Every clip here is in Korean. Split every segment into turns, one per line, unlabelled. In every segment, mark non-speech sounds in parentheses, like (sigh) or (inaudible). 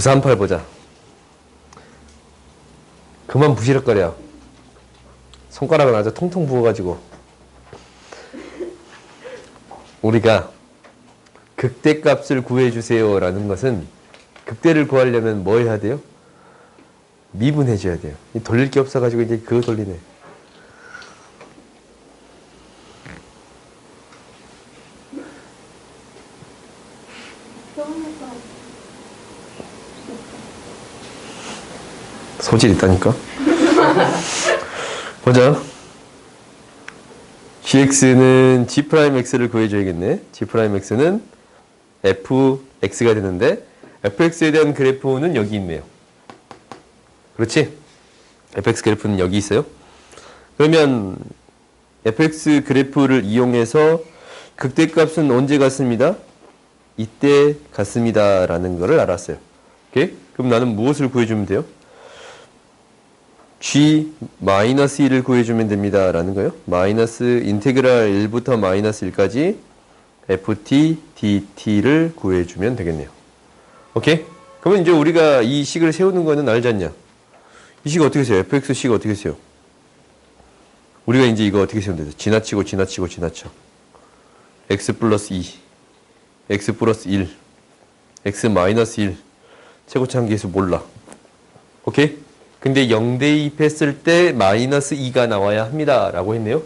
938 보자. 그만 부시럭거려. 손가락은 아주 통통 부어가지고. 우리가 극대값을 구해주세요 라는 것은 극대를 구하려면 뭐 해야 돼요? 미분해줘야 돼요. 이 돌릴 게 없어가지고 이제 그거 돌리네. 소질 있다니까? 보자. gx는 g'x를 구해줘야겠네. g'x는 fx가 되는데 fx에 대한 그래프는 여기 있네요. 그렇지? fx 그래프는 여기 있어요. 그러면 fx 그래프를 이용해서 극대값은 언제 같습니다? 이때 같습니다 라는 것을 알았어요. 오케이? 그럼 나는 무엇을 구해주면 돼요? G 마이너스 1을 구해주면 됩니다. 라는 거예요. 마이너스 인테그랄 1부터 마이너스 1까지 ft dt를 구해주면 되겠네요. 오케이? 그러면 이제 우리가 이 식을 세우는 거는 알지 않냐? 이 식 어떻게 세요? fx 식 어떻게 세요? 우리가 이제 이거 어떻게 세우면 되죠? 지나치고 지나치고 지나쳐. x 플러스 2, x 플러스 1, x 마이너스 1. 최고차항계수 몰라. 오케이? 근데 0대 2 했을 때 마이너스 2가 나와야 합니다. 라고 했네요.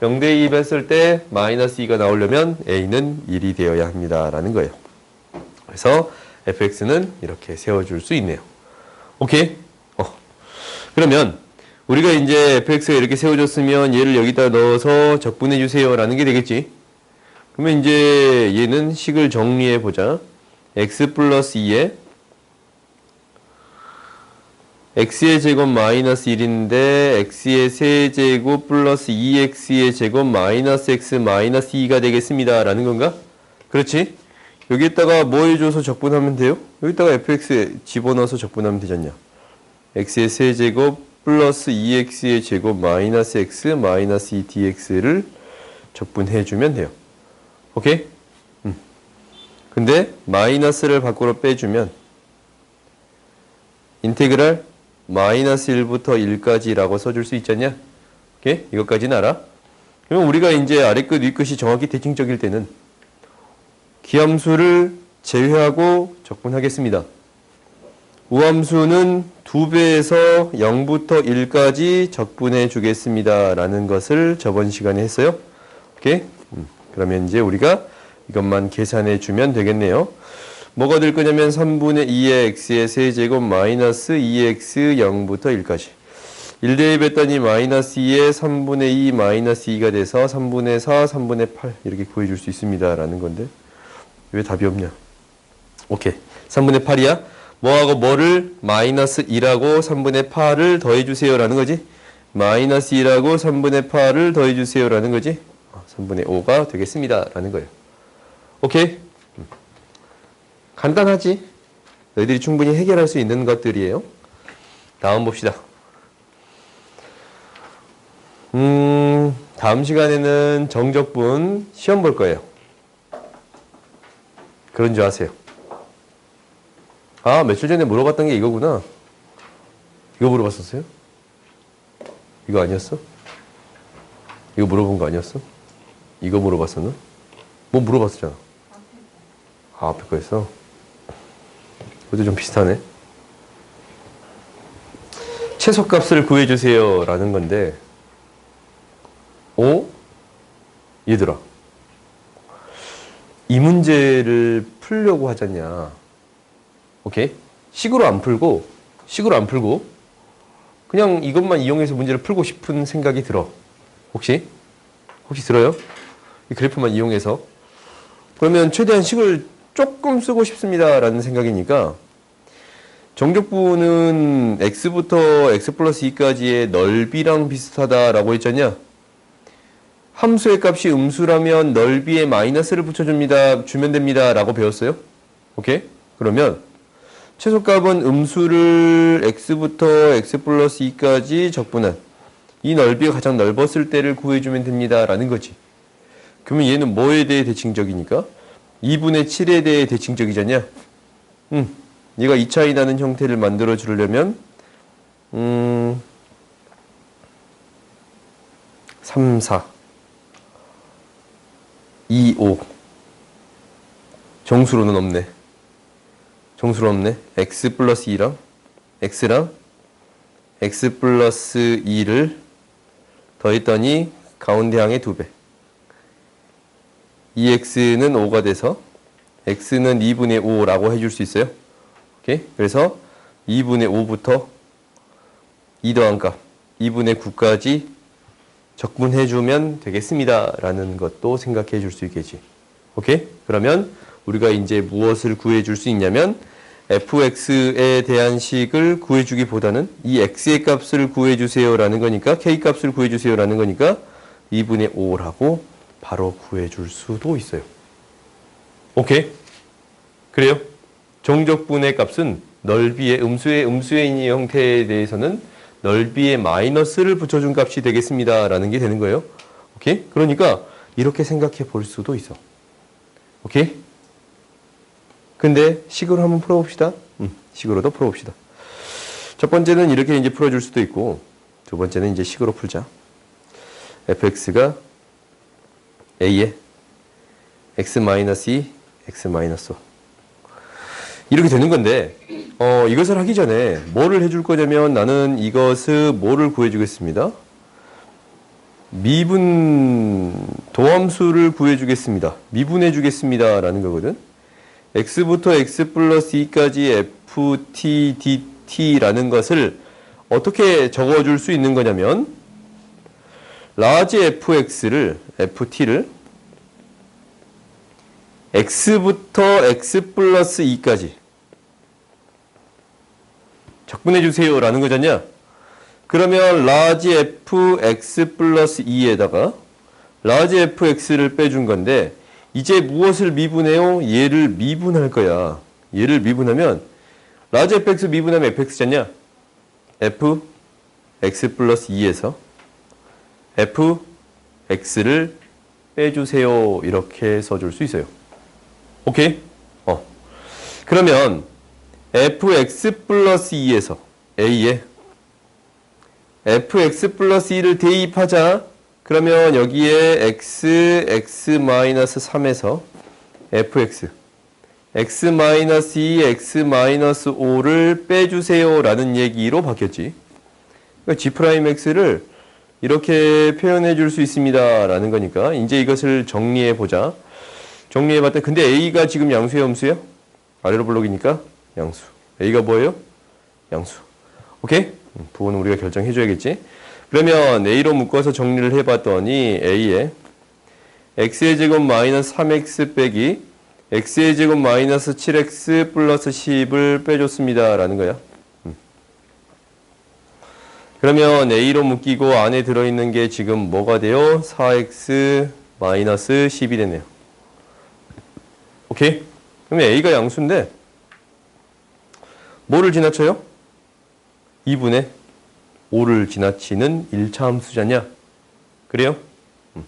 0대 2 했을 때 마이너스 2가 나오려면 a는 1이 되어야 합니다. 라는 거예요. 그래서 fx는 이렇게 세워줄 수 있네요. 오케이? 어. 그러면 우리가 이제 fx가 이렇게 세워졌으면 얘를 여기다 넣어서 적분해 주세요. 라는 게 되겠지. 그러면 이제 얘는 식을 정리해 보자. x 플러스 2에 x의 제곱 마이너스 1인데 x의 세제곱 플러스 2x의 제곱 마이너스 x 마이너스 2가 되겠습니다. 라는 건가? 그렇지? 여기에다가 뭐 해줘서 적분하면 돼요? 여기다가 fx 집어넣어서 적분하면 되잖냐? x의 세제곱 플러스 2x의 제곱 마이너스 x 마이너스 2 dx를 적분해주면 돼요. 오케이? 음. 근데 마이너스를 밖으로 빼주면 인테그랄 마이너스 1부터 1까지라고 써줄 수 있잖냐? 오케이? 이것까지는 알아? 그러면 우리가 이제 아래끝 위끝이 정확히 대칭적일 때는 기함수를 제외하고 적분하겠습니다. 우함수는 2배에서 0부터 1까지 적분해 주겠습니다. 라는 것을 저번 시간에 했어요. 오케이? 음, 그러면 이제 우리가 이것만 계산해 주면 되겠네요. 뭐가 될 거냐면 3분의 2의 x의 세제곱 마이너스 2x 0부터 1까지. 1 대입했더니 마이너스 2의 3분의 2 마이너스 2가 돼서 3분의 4, 3분의 8 이렇게 구해줄 수 있습니다 라는 건데 왜 답이 없냐? 오케이. 3분의 8이야? 뭐하고 뭐를 마이너스 2라고 3분의 8을 더해주세요 라는 거지? 마이너스 2라고 3분의 8을 더해주세요 라는 거지? 3분의 5가 되겠습니다 라는 거예요. 오케이 간단하지? 너희들이 충분히 해결할 수 있는 것들이에요. 다음 봅시다. 음, 다음 시간에는 정적분 시험 볼 거예요. 그런 줄 아세요. 아, 며칠 전에 물어봤던 게 이거구나. 이거 물어봤었어요? 이거 아니었어? 이거 물어본 거 아니었어? 이거 물어봤었나? 뭐 물어봤었잖아. 아, 앞에 거였어? 그것도 좀 비슷하네. 최소값을 구해주세요. 라는 건데, 어? 얘들아. 이 문제를 풀려고 하잖냐. 오케이? 식으로 안 풀고, 식으로 안 풀고, 그냥 이것만 이용해서 문제를 풀고 싶은 생각이 들어. 혹시? 혹시 들어요? 이 그래프만 이용해서. 그러면 최대한 식을 조금 쓰고 싶습니다라는 생각이니까 정적분은 x부터 x 플러스 2까지의 넓이랑 비슷하다라고 했잖냐? 함수의 값이 음수라면 넓이에 마이너스를 붙여줍니다. 주면 됩니다. 라고 배웠어요. 오케이? 그러면 최소값은 음수를 x부터 x 플러스 2까지 적분한 이 넓이가 가장 넓었을 때를 구해주면 됩니다. 라는 거지. 그러면 얘는 뭐에 대해 대칭적이니까? 2분의 7에 대해 대칭적이잖냐? 응. 얘가 2차이 나는 형태를 만들어 주려면 음 3, 4 2, 5 정수로는 없네. 정수로 없네. x 플러스 2랑 x랑 x 플러스 2를 더했더니 가운데 항의 2배. 2x는 5가 돼서 x는 2분의 5라고 해줄 수 있어요. 오케이? 그래서 2분의 5부터 2 더한 값 2분의 9까지 적분해주면 되겠습니다. 라는 것도 생각해 줄 수 있겠지. 오케이? 그러면 우리가 이제 무엇을 구해 줄 수 있냐면 fx에 대한 식을 구해주기보다는 이 x의 값을 구해주세요라는 거니까 k 값을 구해주세요라는 거니까 2분의 5라고 바로 구해줄 수도 있어요. 오케이? 그래요? 정적분의 값은 넓이의 음수의 음수의 형태에 대해서는 넓이의 마이너스를 붙여준 값이 되겠습니다. 라는 게 되는 거예요. 오케이? 그러니까 이렇게 생각해 볼 수도 있어. 오케이? 근데 식으로 한번 풀어봅시다. 음, 식으로도 풀어봅시다. 첫 번째는 이렇게 이제 풀어줄 수도 있고, 두 번째는 이제 식으로 풀자. fx가 a에 x-2, x-5. 이렇게 되는 건데, 어, 이것을 하기 전에 뭐를 해줄 거냐면 나는 이것을 뭐를 구해주겠습니다. 미분 도함수를 구해주겠습니다. 미분해주겠습니다. 라는 거거든. x부터 x 플러스 2까지 ft dt라는 것을 어떻게 적어줄 수 있는 거냐면 라지 fx를 ft를 x부터 x 플러스 2까지 적분해 주세요 라는 거잖냐 그러면 라지 fx 플러스 2에다가 라지 fx를 빼준 건데 이제 무엇을 미분해요? 얘를 미분할 거야. 얘를 미분하면 라지 fx 미분하면 fx잖냐? f x 플러스 2에서 f x를 빼주세요. 이렇게 써줄 수 있어요. 오케이? 어. 그러면 fx 플러스 2에서 a에 fx 플러스 2를 대입하자. 그러면 여기에 x, x-3에서 fx, x-2, x-5를 빼주세요 라는 얘기로 바뀌었지. 그러니까 g'x를 이렇게 표현해 줄 수 있습니다 라는 거니까 이제 이것을 정리해 보자. 정리해 봤더니 근데 a가 지금 양수예요 음수예요? 아래로 블록이니까 양수. a가 뭐예요? 양수. 오케이? 부호는 우리가 결정해 줘야겠지. 그러면 a로 묶어서 정리를 해 봤더니 a에 x의 제곱 마이너스 3x 빼기 x의 제곱 마이너스 7x 플러스 10을 빼줬습니다. 라는 거야. 음. 그러면 a로 묶이고 안에 들어있는 게 지금 뭐가 돼요? 4x 마이너스 10이 되네요. 오케이? 그러면 a가 양수인데 뭐를 지나쳐요? 2분의 5를 지나치는 1차 함수잖냐? 그래요? 음.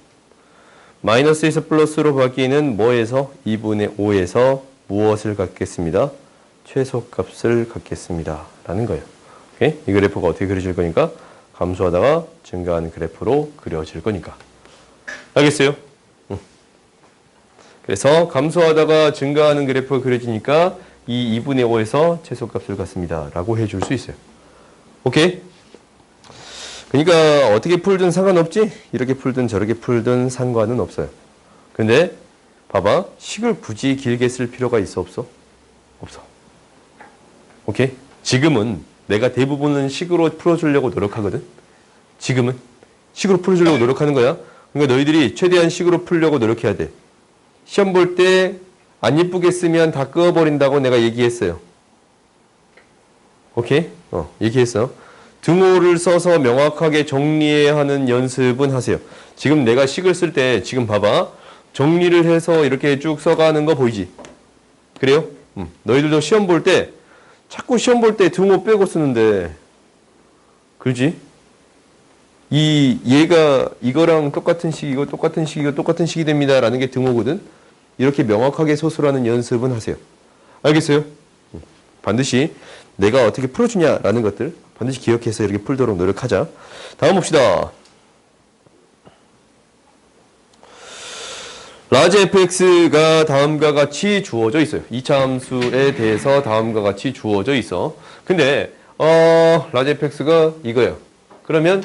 마이너스에서 플러스로 바뀌는 뭐에서? 2분의 5에서 무엇을 갖겠습니다? 최소값을 갖겠습니다. 라는 거예요. 오케이? 이 그래프가 어떻게 그려질 거니까? 감소하다가 증가하는 그래프로 그려질 거니까. 알겠어요? 음. 그래서 감소하다가 증가하는 그래프가 그려지니까 이 2분의 5에서 최소값을 갖습니다. 라고 해줄 수 있어요. 오케이? 그러니까 어떻게 풀든 상관없지? 이렇게 풀든 저렇게 풀든 상관은 없어요. 근데 봐봐. 식을 굳이 길게 쓸 필요가 있어 없어? 없어. 오케이? 지금은 내가 대부분은 식으로 풀어주려고 노력하거든. 지금은 식으로 풀어주려고 노력하는 거야. 그러니까 너희들이 최대한 식으로 풀려고 노력해야 돼. 시험 볼 때 안 예쁘게 쓰면 다 끄어버린다고 내가 얘기했어요. 오케이? 어, 얘기했어. 등호를 써서 명확하게 정리해야 하는 연습은 하세요. 지금 내가 식을 쓸 때 지금 봐봐. 정리를 해서 이렇게 쭉 써가는 거 보이지? 그래요? 음. 너희들도 시험 볼 때 자꾸 시험 볼 때 등호 빼고 쓰는데 그지? 이 얘가 이거랑 똑같은 식이고 똑같은 식이고 똑같은 식이 됩니다. 라는 게 등호거든. 이렇게 명확하게 소술하는 연습은 하세요. 알겠어요? 음. 반드시 내가 어떻게 풀어주냐라는 것들 반드시 기억해서 이렇게 풀도록 노력하자. 다음 봅시다. 라지 fx가 다음과 같이 주어져 있어요. 이차 함수에 대해서 다음과 같이 주어져 있어. 근데 어, 라지 fx가 이거예요. 그러면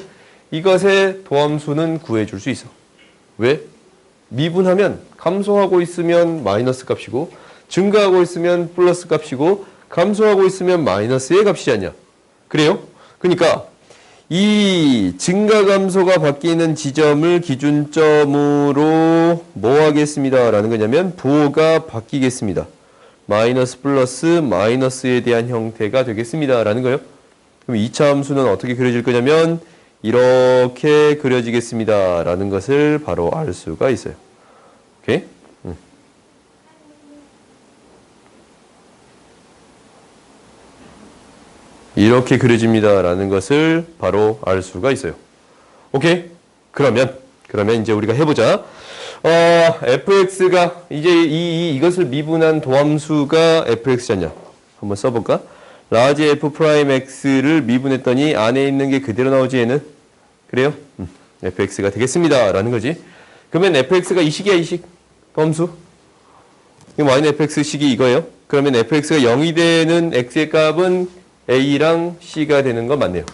이것의 도함수는 구해줄 수 있어. 왜? 미분하면 감소하고 있으면 마이너스 값이고 증가하고 있으면 플러스 값이고 감소하고 있으면 마이너스의 값이지 않냐. 그래요? 그러니까 이 증가 감소가 바뀌는 지점을 기준점으로 뭐 하겠습니다. 라는 거냐면 부호가 바뀌겠습니다. 마이너스 플러스 마이너스에 대한 형태가 되겠습니다. 라는 거예요. 그럼 2차 함수는 어떻게 그려질 거냐면 이렇게 그려지겠습니다. 라는 것을 바로 알 수가 있어요. 오케이? 이렇게 그려집니다. 라는 것을 바로 알 수가 있어요. 오케이? 그러면, 그러면 이제 우리가 해보자. 어, fx가, 이제 이, 이, 이 것을 미분한 도함수가 fx잖냐. 한번 써볼까? 라지 f 프라임 x를 미분했더니 안에 있는 게 그대로 나오지 얘는? 그래요? 음, fx가 되겠습니다. 라는 거지. 그러면 fx가 이 식이야, 이 식. 범수. 이 마이너 fx 식이 이거예요. 그러면 fx가 0이 되는 x의 값은 a랑 c가 되는 건 맞네요.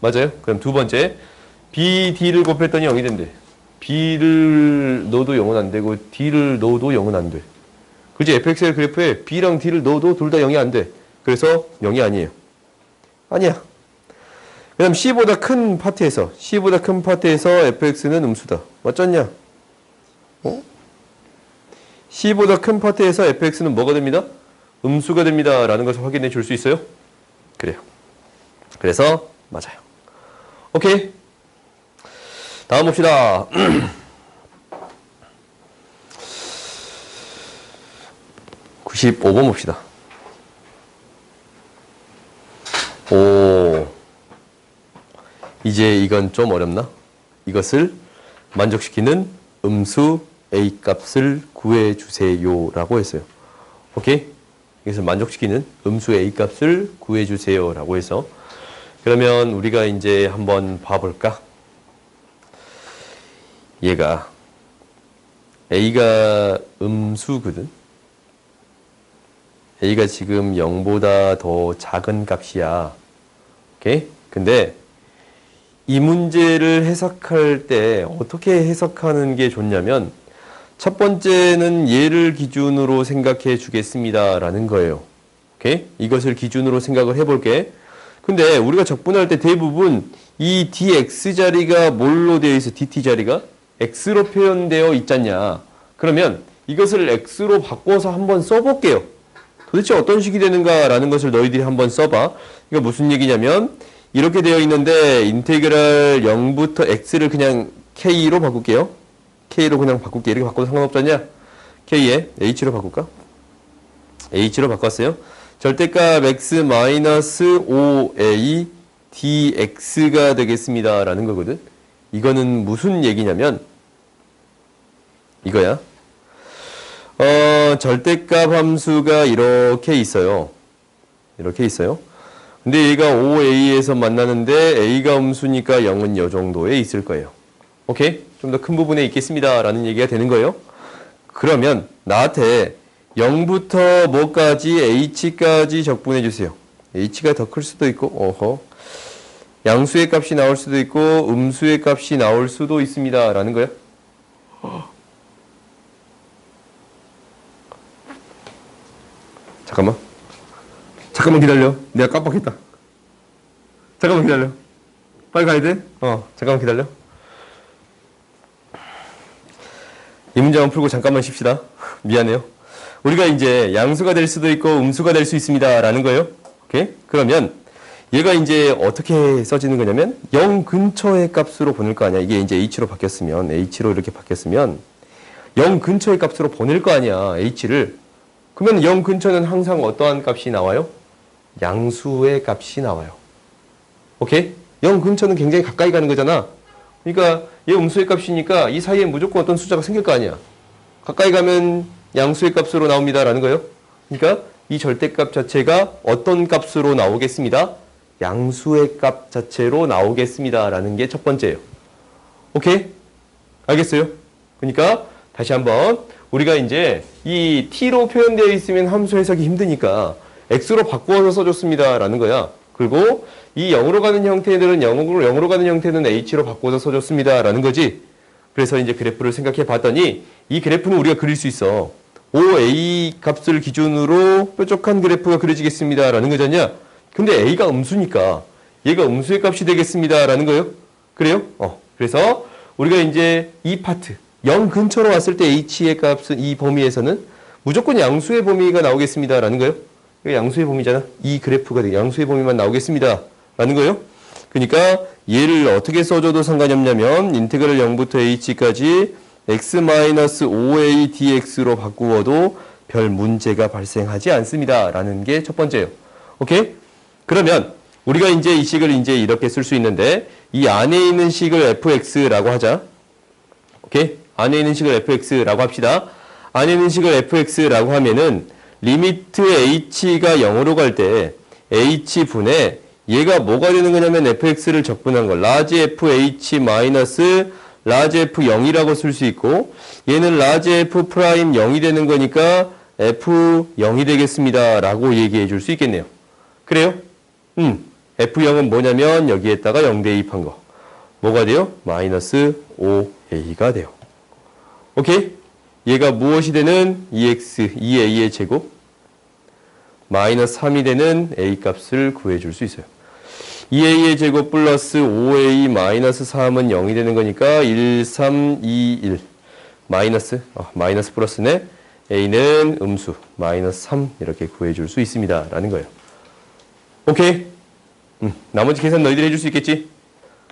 맞아요? 그럼 두 번째. b, d를 곱했더니 0이 된대. b를 넣어도 0은 안 되고 d를 넣어도 0은 안 돼. 그지? fx의 그래프에 b랑 d를 넣어도 둘 다 0이 안 돼. 그래서 0이 아니에요. 아니야. 그 다음 C보다 큰 파트에서 C보다 큰 파트에서 fx는 음수다. 맞잖냐? 어? C보다 큰 파트에서 fx는 뭐가 됩니다? 음수가 됩니다. 라는 것을 확인해 줄 수 있어요? 그래요. 그래서 맞아요. 오케이. 다음 봅시다. (clears throat) (95번) 봅시다. 오. 이제 이건 좀 어렵나? 이것을 만족시키는 음수 a 값을 구해 주세요 라고 했어요. 오케이? 이것을 만족시키는 음수 a 값을 구해 주세요 라고 해서 그러면 우리가 이제 한번 봐 볼까? 얘가 a가 음수거든. a가 지금 0보다 더 작은 값이야. 오케이? 근데 이 문제를 해석할 때 어떻게 해석하는 게 좋냐면 첫 번째는 얘를 기준으로 생각해 주겠습니다. 라는 거예요. 오케이? 이것을 기준으로 생각을 해볼게. 근데 우리가 적분할 때 대부분 이 dx 자리가 뭘로 되어 있어? dt 자리가? x로 표현되어 있잖냐. 그러면 이것을 x로 바꿔서 한번 써볼게요. 도대체 어떤 식이 되는가라는 것을 너희들이 한번 써봐. 이거 무슨 얘기냐면 이렇게 되어 있는데 인테그랄 0부터 x를 그냥 k로 바꿀게요. K로 그냥 바꿀게. 이렇게 바꿔도 상관없잖냐? k에 h로 바꿀까? h로 바꿨어요. 절대값 x 마이너스 5a dx가 되겠습니다. 라는 거거든. 이거는 무슨 얘기냐면 이거야. 어, 절대값 함수가 이렇게 있어요. 이렇게 있어요. 근데 얘가 5a에서 만나는데 a가 음수니까 0은 이 정도에 있을 거예요. 오케이? 좀 더 큰 부분에 있겠습니다. 라는 얘기가 되는 거예요. 그러면 나한테 0부터 뭐까지 h까지 적분해 주세요. h가 더 클 수도 있고 어허 양수의 값이 나올 수도 있고 음수의 값이 나올 수도 있습니다. 라는 거예요. 잠깐만. 잠깐만 기다려. 내가 깜빡했다. 잠깐만 기다려. 빨리 가야 돼? 어, 잠깐만 기다려. 이 문제만 풀고 잠깐만 쉽시다. 미안해요. 우리가 이제 양수가 될 수도 있고 음수가 될 수 있습니다. 라는 거예요. 오케이? 그러면 얘가 이제 어떻게 써지는 거냐면 0 근처의 값으로 보낼 거 아니야. 이게 이제 h로 바뀌었으면 h로 이렇게 바뀌었으면 0 근처의 값으로 보낼 거 아니야. h를. 그러면 0 근처는 항상 어떠한 값이 나와요? 양수의 값이 나와요. 오케이? 0 근처는 굉장히 가까이 가는 거잖아. 그러니까 얘 음수의 값이니까 이 사이에 무조건 어떤 숫자가 생길 거 아니야. 가까이 가면 양수의 값으로 나옵니다라는 거예요. 그러니까 이 절대값 자체가 어떤 값으로 나오겠습니다. 양수의 값 자체로 나오겠습니다. 라는 게 첫 번째예요. 오케이? 알겠어요? 그러니까 다시 한번 우리가 이제 이 t로 표현되어 있으면 함수 해석이 힘드니까 x로 바꾸어서 써줬습니다. 라는 거야. 그리고 이 0으로 가는 형태들은 0으로, 0으로 가는 형태는 h로 바꿔서 써줬습니다. 라는 거지. 그래서 이제 그래프를 생각해 봤더니 이 그래프는 우리가 그릴 수 있어. OA 값을 기준으로 뾰족한 그래프가 그려지겠습니다. 라는 거잖냐? 근데 A가 음수니까 얘가 음수의 값이 되겠습니다. 라는 거예요. 그래요? 어. 그래서 우리가 이제 이 파트 0 근처로 왔을 때 H의 값은 이 범위에서는 무조건 양수의 범위가 나오겠습니다. 라는 거예요. 이거 양수의 범위잖아. 이 그래프가 돼. 양수의 범위만 나오겠습니다. 라는 거예요. 그러니까 얘를 어떻게 써줘도 상관이 없냐면 인테그랄 0부터 h까지 x-5a dx로 바꾸어도 별 문제가 발생하지 않습니다. 라는 게 첫 번째예요. 오케이? 그러면 우리가 이제 이 식을 이제 이렇게 쓸 수 있는데 이 안에 있는 식을 fx라고 하자. 오케이? 안에 있는 식을 fx라고 합시다. 안에 있는 식을 fx라고 하면은 리미트 h가 0으로 갈 때 h분에 얘가 뭐가 되는 거냐면 fx를 적분한 거. 라지 fh 마이너스 라지 f 0이라고 쓸 수 있고 얘는 라지 f 프라임 0이 되는 거니까 f 0이 되겠습니다. 라고 얘기해 줄 수 있겠네요. 그래요? 음, f0은 뭐냐면 여기에다가 0 대입한 거. 뭐가 돼요? 마이너스 5a가 돼요. 오케이? 얘가 무엇이 되는 2x, 2a의 제곱? 마이너스 3이 되는 a 값을 구해줄 수 있어요. 2a의 제곱 플러스 5a 마이너스 3은 0이 되는 거니까 1, 3, 2, 1 마이너스, 어, 마이너스 플러스네 a는 음수 마이너스 3 이렇게 구해줄 수 있습니다. 라는 거예요. 오케이? 음, 나머지 계산 너희들이 해줄 수 있겠지?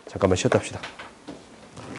잠깐만 쉬었다 합시다.